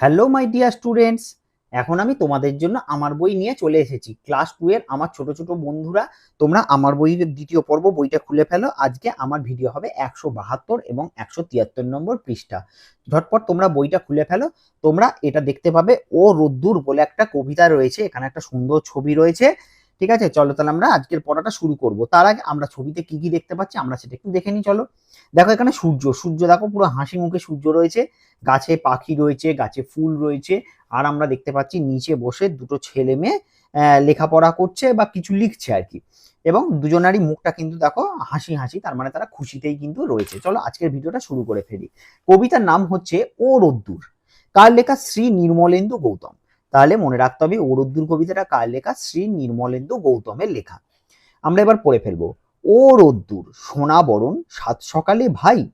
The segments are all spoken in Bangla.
হ্যালো মাই ডিয়ার স্টুডেন্টস এখন আমি তোমাদের জন্য আমার বই নিয়ে চলে এসেছি। ক্লাস টু এর আমার ছোট ছোট বন্ধুরা, তোমরা আমার বইয়ের দ্বিতীয় পর্ব বইটা খুলে ফেলো। আজকে আমার ভিডিও হবে একশো বাহাত্তর এবং একশো তিয়াত্তর নম্বর পৃষ্ঠা। ঝটপট তোমরা বইটা খুলে ফেলো। তোমরা এটা দেখতে পাবে, ও রোদ্দুর বলে একটা কবিতা রয়েছে। এখানে একটা সুন্দর ছবি রয়েছে। ঠিক আছে? চলো তাহলে আমরা আজকের পড়াটা শুরু করব। তার আগে আমরা ছবিতে কি কি দেখতে পাচ্ছি আমরা সেটা একটু দেখে নিই, চলো। দেখো এখানে সূর্য সূর্য দেখো পুরো হাসি মুখে সূর্য রয়েছে। গাছে পাখি রয়েছে, গাছে ফুল রয়েছে। আর আমরা দেখতে পাচ্ছি নিচে বসে দুটো ছেলে মেয়ে লেখাপড়া করছে বা কিছু লিখছে আর কি। এবং দুজনারই মুখটা কিন্তু দেখো হাসি হাসি, তার মানে তারা খুশিতেই কিন্তু রয়েছে। চলো আজকের ভিডিওটা শুরু করে ফেলি। কবিতার নাম হচ্ছে ও রোদ্দুর। কার লেখা শ্রী নির্মলেন্দু গৌতম? তাহলে মনে রাখতে হবে ও রোদ্দুর কবিতাটা কার লেখা? শ্রী নির্মলেন্দু গৌতমের লেখা। আমরা এবার পড়ে ফেলব। ও রোদ্দুর সোনা বরণ, সাত সকালে ভাই,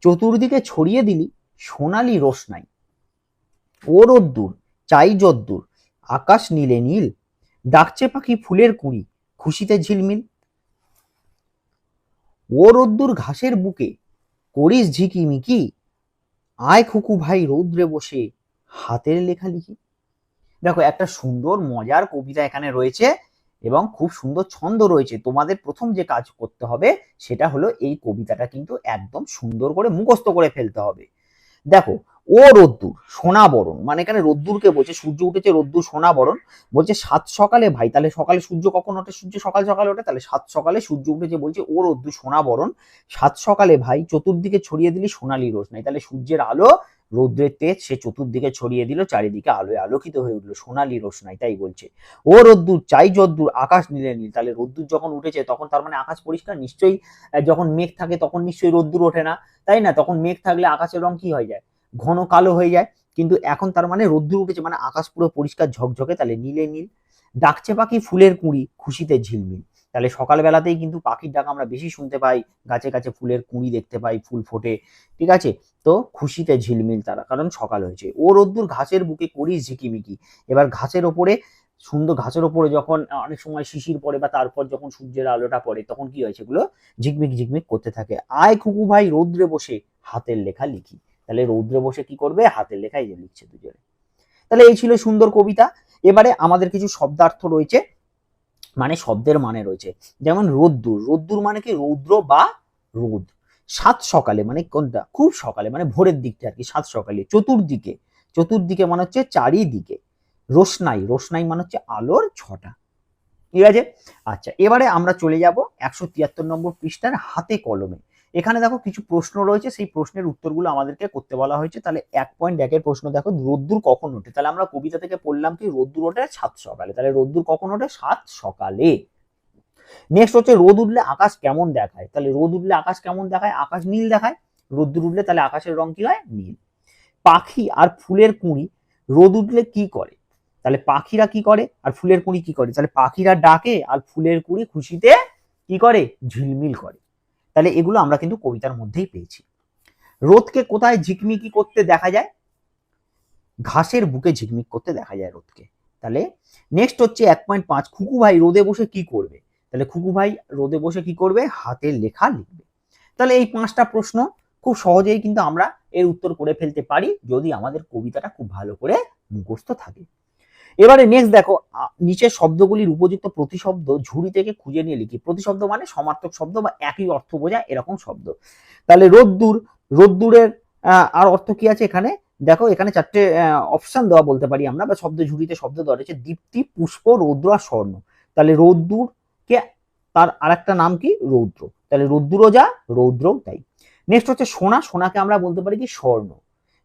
চতুর্দিকে ছড়িয়ে দিলি, সোনালি রোশনাই ও রোদ্দুর চাই যদ্দুর, আকাশ নীলে নীল, ডাকছে পাখি ফুলের কুঁড়ি, খুশিতে ঝিলমিল। ও রোদ্দুর ঘাসের বুকে, করিস ঝিকিমিকি, আয় খুকু ভাই রৌদ্রে বসে, হাতের লেখা লিখি। দেখো, একটা সুন্দর, মজার কবিতা এখানে রয়েছে এবং খুব সুন্দর ছন্দ রয়েছে। তোমাদের প্রথম যে কাজ করতে হবে সেটা হলো এই কবিতাটা কিন্তু একদম সুন্দর করে মুখস্থ করে ফেলতে হবে। দেখো, ও রোদ্দুর, সোনা বরণ। মানে এখানে রোদ্দুরকে বলছে, সূর্য উঠেছে, রোদ্দুর, সোনা বরণ। বলছে, সাত সকালে ভাই, তাহলে সকালে সূর্য কখন ওঠে? সূর্য সকাল সকালে ওঠে, তাহলে সাত সকালে সূর্য উঠেছে বলছে, ও রোদ্দুর, সোনা বরণ। সাত সকালে ভাই, চতুর্দিকে ছড়িয়ে দিলি সোনালি রোশনাই তাহলে সূর্যের আলো রৌদ্রের তেজ সে চতুর্দিকে ছড়িয়ে দিল, চারিদিকে আলোয় আলোকিত হয়ে উঠল সোনালি রোশনাই, তাই বলছে। ও রোদ্দুর, চাই যদ্দুর, আকাশ নীলে নীল। তাহলে রোদ্দুর যখন উঠেছে, তখন তার মানে আকাশ পরিষ্কার, নিশ্চয়ই যখন মেঘ থাকে তখন নিশ্চয়ই রোদ্দুর ওঠে না। তাই না? তখন মেঘ থাকলে আকাশের রং কি হয়ে যায়? ঘন কালো হয়ে যায়। কিন্তু এখন তার মানে রোদ্দুর উঠেছে মানে আকাশ পুরো পরিষ্কার ঝকঝকে, তাহলে নীলে নীল। ডাকছে পাখি ফুলের কুঁড়ি, খুশিতে ঝিলমিল। তাহলে সকালবেলাতেই কিন্তু পাখির ডাক আমরা বেশি শুনতে পাই, গাছে গাছে ফুলের কুঁড়ি দেখতে পাই, ফুল ফোটে, ঠিক আছে? তো খুশিতে ঝিলমিল তারা, কারণ সকাল হয়েছে। ও রোদ্দুর ঘাসের বুকে করিস ঝিকিমিকি। এবার ঘাসের ওপরে, সুন্দর ঘাসের ওপরে যখন অনেক সময় শিশির পড়ে বা তারপর যখন সূর্যের আলোটা পড়ে, তখন কি হয় সেগুলো ঝিকমিক ঝিকমিক করতে থাকে। আয় খুকু ভাই রৌদ্রে বসে হাতের লেখা লিখি। তাহলে রৌদ্রে বসে কি করবে? হাতের লেখাই যে লিখছে দুজনে। তাহলে এই ছিল সুন্দর কবিতা। এবারে আমাদের কিছু শব্দার্থ রয়েছে। মানে শব্দের মানে রয়েছে। যেমন রোদ্দুর রোদ্দুর মানে কি? রৌদ্র বা রোদ। সাত সকালে মানে কোনটা? খুব সকালে মানে ভোরের দিকটা আর কি, সাত সকালে। চতুর্দিকে চতুর্দিকে মানে হচ্ছে চারিদিকে। রোশনাই রোশনাই মানে হচ্ছে আলোর ছটা। ঠিক আছে? আচ্ছা এবারে আমরা চলে যাব একশো তিয়াত্তর নম্বর পৃষ্ঠার হাতে কলমে। এখানে দেখো কিছু প্রশ্ন রয়েছে, সেই প্রশ্নের উত্তরগুলো আমাদেরকে করতে বলা হয়েছে। তাহলে এক পয়েন্ট একের প্রশ্ন, দেখো, রোদ্দুর কখন ওঠে? তাহলে আমরা কবিতা থেকে পড়লাম কি, রোদ্দুর ওঠে সাত সকালে। তাহলে রোদ্দুর কখন ওঠে? সাত সকালে। নেক্সট হচ্ছে, রোদ উঠলে আকাশ কেমন দেখায়? তাহলে রোদ উঠলে আকাশ কেমন দেখায়? আকাশ নীল দেখায়। রোদ্দুর উঠলে তাহলে আকাশের রং কি হয়? নীল। পাখি আর ফুলের কুঁড়ি, রোদ উঠলে কি করে? তাহলে পাখিরা কি করে আর ফুলের কুঁড়ি কি করে? তাহলে পাখিরা ডাকে আর ফুলের কুঁড়ি খুশিতে কি করে? ঝিলমিল করে। তাহলে এগুলো আমরা কিন্তু কবিতার মধ্যেই পেয়েছি। রোদকে কোথায় ঝিকমিকি করতে দেখা যায়? ঘাসের বুকে ঝিকমিক করতে দেখা যায় রোদকে। তাহলে নেক্সট হচ্ছে এক পয়েন্ট পাঁচ, খুকু ভাই রোদে বসে কি করবে? তাহলে খুকু ভাই রোদে বসে কি করবে? হাতের লেখা লিখবে। তাহলে এই পাঁচটা প্রশ্ন খুব সহজেই কিন্তু আমরা এর উত্তর করে ফেলতে পারি যদি আমাদের কবিতাটা খুব ভালো করে মুখস্থ থাকে। এবারে নেক্সট দেখো নিচের শব্দগুলির উপযুক্ত প্রতিশব্দ ঝুড়ি থেকে খুঁজে নিয়ে লিখি। প্রতিশব্দ মানে সমার্থক শব্দ বা একই অর্থ বোঝায় এরকম শব্দ। তাহলে রোদ্দুর, রোদ্দুরের আর অর্থ কি আছে এখানে? দেখো, এখানে চারটে অপশন দেওয়া বলতে পারি আমরা, বা শব্দ ঝুড়িতে শব্দ দেওয়া রয়েছে, দীপ্তি, পুষ্প, রৌদ্র আর স্বর্ণ। তাহলে রোদ্দুরকে, তার আর একটা নাম কি? রৌদ্র। তাহলে রোদ্দুরও যা, রৌদ্রও তাই। নেক্সট হচ্ছে সোনা, সোনাকে আমরা বলতে পারি কি স্বর্ণ।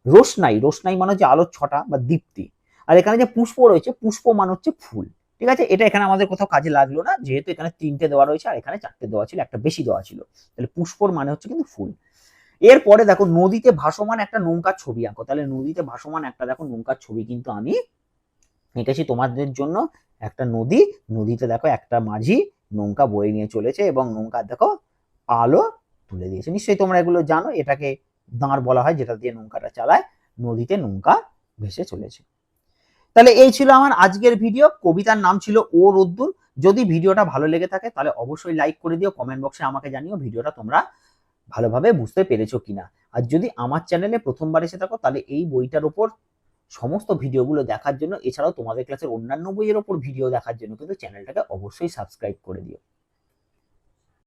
রোশনাই রোশনাই মানে হচ্ছে আলোর ছটা বা দীপ্তি। আর এখানে যে পুষ্প রয়েছে, পুষ্প মানে হচ্ছে ফুল। ঠিক আছে? এটা এখানে আমাদের কোথাও কাজে লাগল না, যেহেতু এখানে তিনটে দেওয়া রয়েছে আর এখানে চারটে দেওয়া ছিল, একটা বেশি দেওয়া ছিল। তাহলে পুষ্পর মানে হচ্ছে কিন্তু ফুল। এরপরে দেখো, নদীতে ভাসমান একটা নৌকার ছবি আঁকো। তাহলে নদীতে ভাসমান একটা দেখো, নৌকার ছবি কিন্তু আমি এঁকেছি তোমাদের জন্য। একটা নদী, নদীতে দেখো একটা মাঝি নৌকা বয়ে নিয়ে চলেছে এবং নৌকা দেখো আলো তুলে দিয়েছে। নিশ্চয়ই তোমরা এগুলো জানো, এটাকে দাঁড় বলা হয়, যেটা দিয়ে নৌকাটা চালায়। নদীতে নৌকা ভেসে চলেছে। তাহলে এই ছিল আমার আজকের ভিডিও কবিতার নাম ছিল ও রোদ্দুর। যদি ভিডিওটা ভালো লেগে থাকে, তাহলে অবশ্যই লাইক করে দিও কমেন্ট বক্সে আমাকে জানিও ভিডিওটা তোমরা ভালোভাবে বুঝতে পেরেছ কিনা। আর যদি আমার চ্যানেলে প্রথমবার এসে থাকো, তাহলে এই বইটার ওপর সমস্ত ভিডিওগুলো দেখার জন্য, এছাড়াও তোমাদের ক্লাসের অন্যান্য বইয়ের ওপর ভিডিও দেখার জন্য কিন্তু চ্যানেলটাকে অবশ্যই সাবস্ক্রাইব করে দিও।